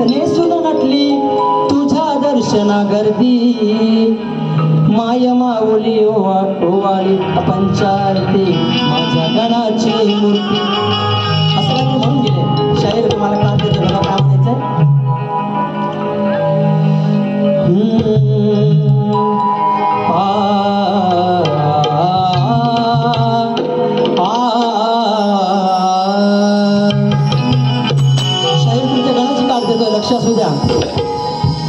नेसून नटली तुझ्या दर्शना गर्दी माय माऊली ओवा ओवाळी पंचारती. माझ्या गणाची मूर्ती. असं म्हणून गेले. शाहीर तुम्हाला का देतो गणाची लक्ष असू द्या.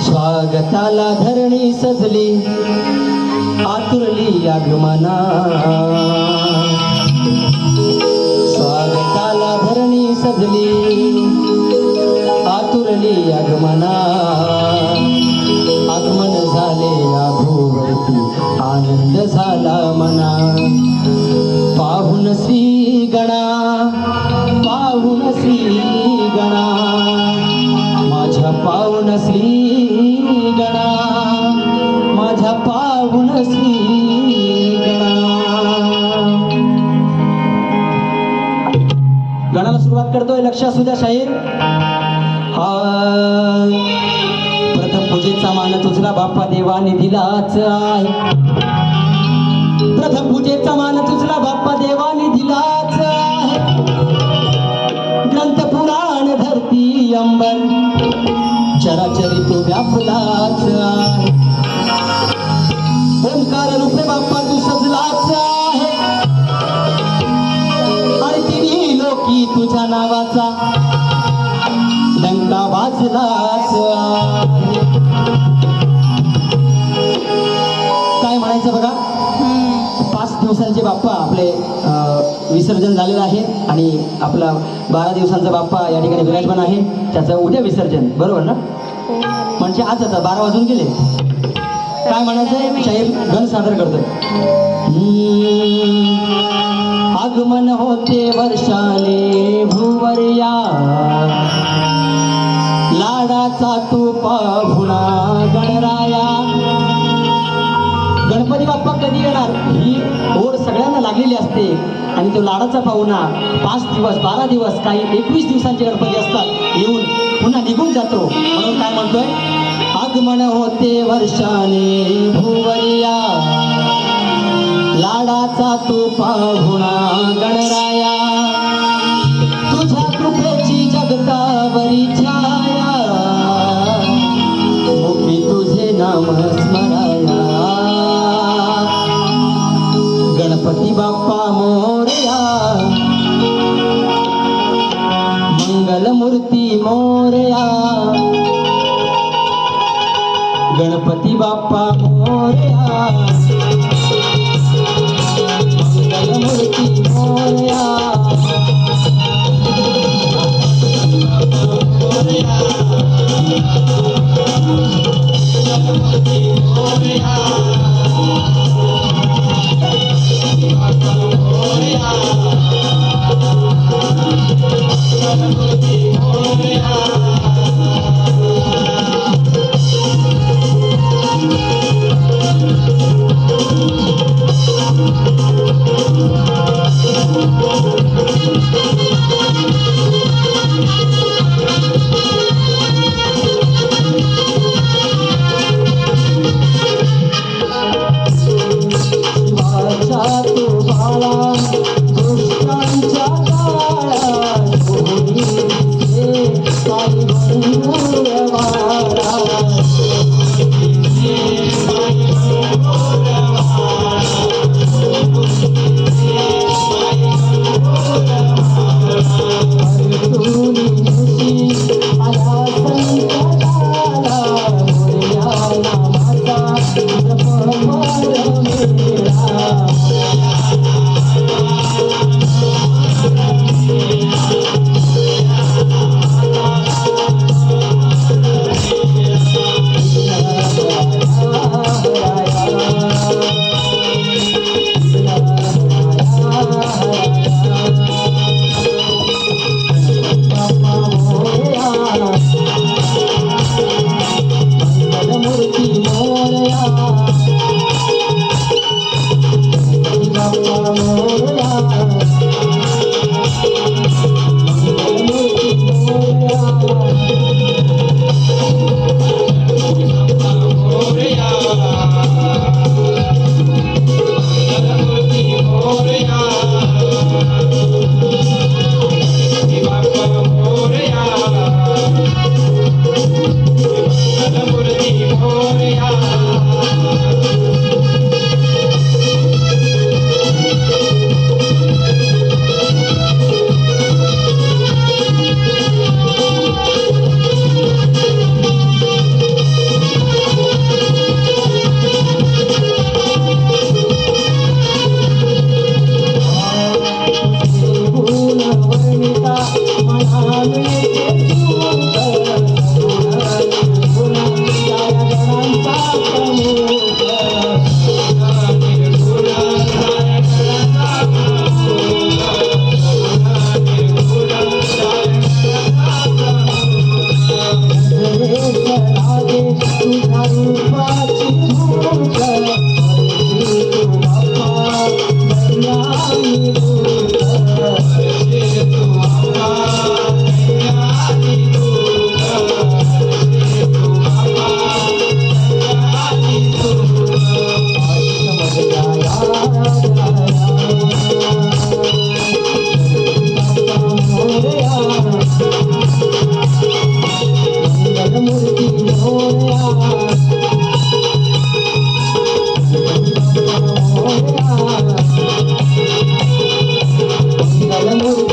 स्वागताला धरणी सजली आतुरली आगमना. स्वागताला धरणी सजली आतुरली आगमना. आगमन झाले या भूवरती आनंद झाला मना. श्री गणा माझ्या पाहुन श्री गणा गणाला सुरुवात करतोय लक्ष असू द्या शाहीर. प्रथम पूजेचा मान तुझला बाप्पा देवाने दिलाच आहे. प्रथम पूजेचा मान तुझला बाप्पा देवाने दिलाच आहे. ग्रंथ पुराण धरती अंबर. चराचरी तो व्यापलाच ओंकार रूपे बाप्पा तू सजलाच आहे. आणि तिन्ही लोकी तुझ्या नावाचा डंका वाजलाच. काय म्हणायचं बघा? पाच दिवसांचे बाप्पा आपले विसर्जन झालेलं आहे आणि आपला बारा दिवसांचा बाप्पा या ठिकाणी विराजमान आहे. त्याचं उद्या विसर्जन बरोबर ना? म्हणजे आज आता बारा वाजून गेले. काय म्हणायचं? शाहीर गण सादर करतोय. हम्म, आगमन होते वर्षाने भुवरिया. लाडाचा तू पाहुणा गणराया. कधी येणार? ही ओढ सगळ्यांना लागलेली असते. आणि तो लाडाचा पाहुणा पाच दिवस बारा दिवस काही एकवीस दिवसांचे गणपती असतात. येऊन पुन्हा निघून जातो. म्हणून काय म्हणतोय? आगमन होते वर्षाने भुवरिया. लाडाचा तू पाहुणा गणराया. तुझ्या कृपेची जगतावरी गणपती बाप्पा मोर्या Thank you.